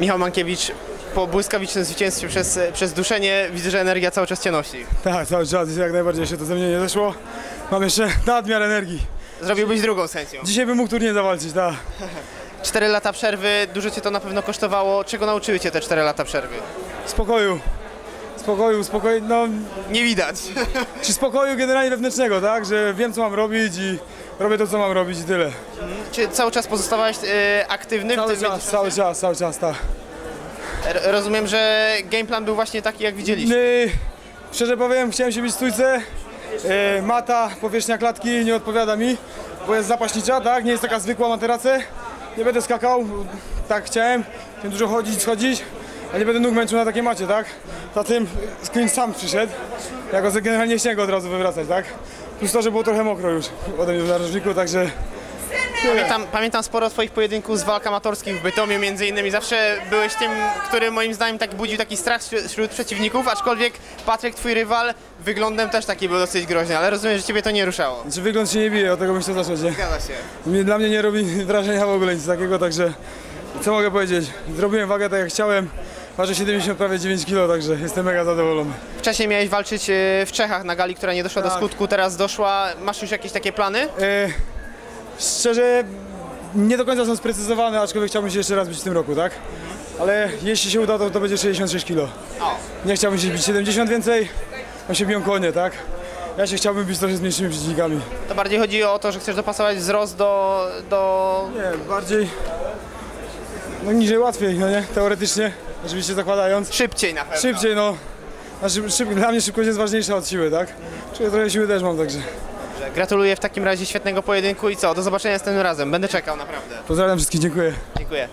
Michał Mankiewicz po błyskawicznym zwycięstwie przez, przez duszenie widzę, że energia cały czas cię nosi. Tak, cały czas, jak najbardziej się to ze mnie nie zeszło. Mam jeszcze nadmiar energii. Zrobiłbyś drugą sędzią. Dzisiaj bym mógł turniej zawalczyć, tak. Cztery lata przerwy, dużo cię to na pewno kosztowało. Czego nauczyły cię te cztery lata przerwy? Spokoju. Spokoju, spokoju, no, Nie widać. czy spokoju generalnie wewnętrznego, tak? Że wiem co mam robić i robię to co mam robić i tyle. Czy cały czas pozostawałeś e, aktywny Cały czas, cały czas, cały czas, tak. R- Rozumiem, że gameplan był właśnie taki, jak widzieliśmy. Yy, szczerze powiem, chciałem się bić w stójce. Yy, mata, powierzchnia klatki nie odpowiada mi, bo jest zapaśnicza, tak? Nie jest taka zwykła materace. Nie będę skakał, tak chciałem. Chciałem dużo chodzić, schodzić, a nie będę nóg męczył na takiej macie, tak? Za tym screen sam przyszedł. Ja go generalnie nie chciałem go od razu wywracać, tak? Plus to, że było trochę mokro już ode mnie w narożniku, także Pamiętam, pamiętam sporo twoich pojedynków z walk amatorskich w Bytomiu między innymi. Zawsze byłeś tym, który moim zdaniem tak budził taki strach wśród- przeciwników, aczkolwiek Patryk, twój rywal, wyglądem też taki był dosyć groźny, ale rozumiem, że ciebie to nie ruszało. czy wygląd się nie bije, od tego chciał zacząć, nie? Zgadza się. Dla mnie nie robi wrażenia w ogóle nic takiego, także co mogę powiedzieć? Zrobiłem wagę tak jak chciałem, ważę 70 prawie 9 kg, także jestem mega zadowolony. Wcześniej miałeś walczyć e, w Czechach na gali, która nie doszła do Tak. skutku, teraz doszła. Masz już jakieś takie plany? E, szczerze, nie do końca są sprecyzowane, aczkolwiek chciałbym się jeszcze raz bić w tym roku, tak? Ale jeśli się uda, to, to będzie 66 kg. Nie chciałbym się bić 70 więcej, bo się biją konie, tak? Ja się chciałbym bić trochę z mniejszymi przeciwnikami. To bardziej chodzi o to, że chcesz dopasować wzrost do, do Nie, bardziej... No niżej łatwiej, no nie? Teoretycznie, oczywiście zakładając. szybciej na pewno. Szybciej, no. Znaczy, szyb, dla mnie szybkość jest ważniejsza od siły, tak? Czyli trochę siły też mam, także. Gratuluję w takim razie świetnego pojedynku i co? Do zobaczenia następnym razem. Będę czekał naprawdę. Pozdrawiam wszystkich, dziękuję. Dziękuję.